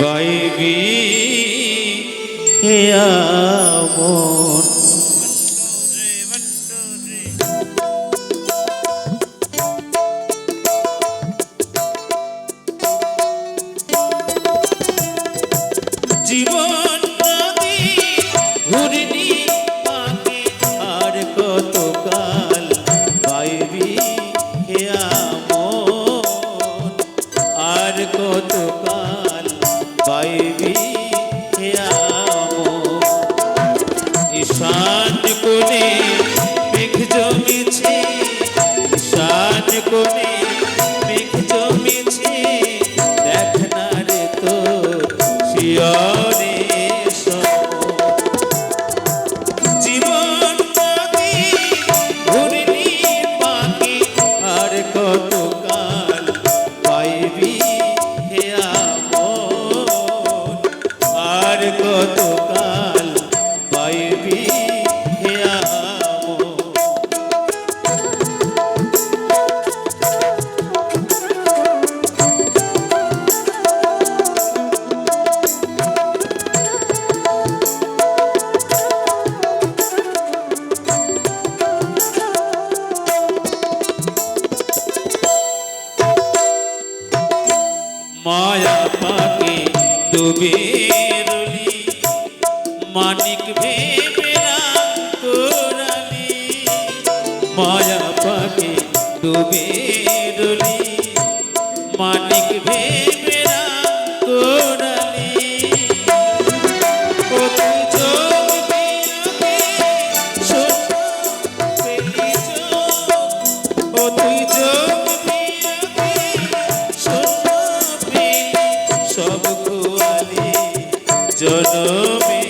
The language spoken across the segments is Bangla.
গাইবি মন জীবন ঘুরিনি পাখি আর কত কাল পাইবি আর কত কত কাল পাইবি মায়া পাখি ডুবে মানিক ভেবেরা তোরালি। মায়া পাখি ডুবে রলি। মানিক ভেবেরা তোরালি। ও তুই যোগ জনমে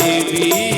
भी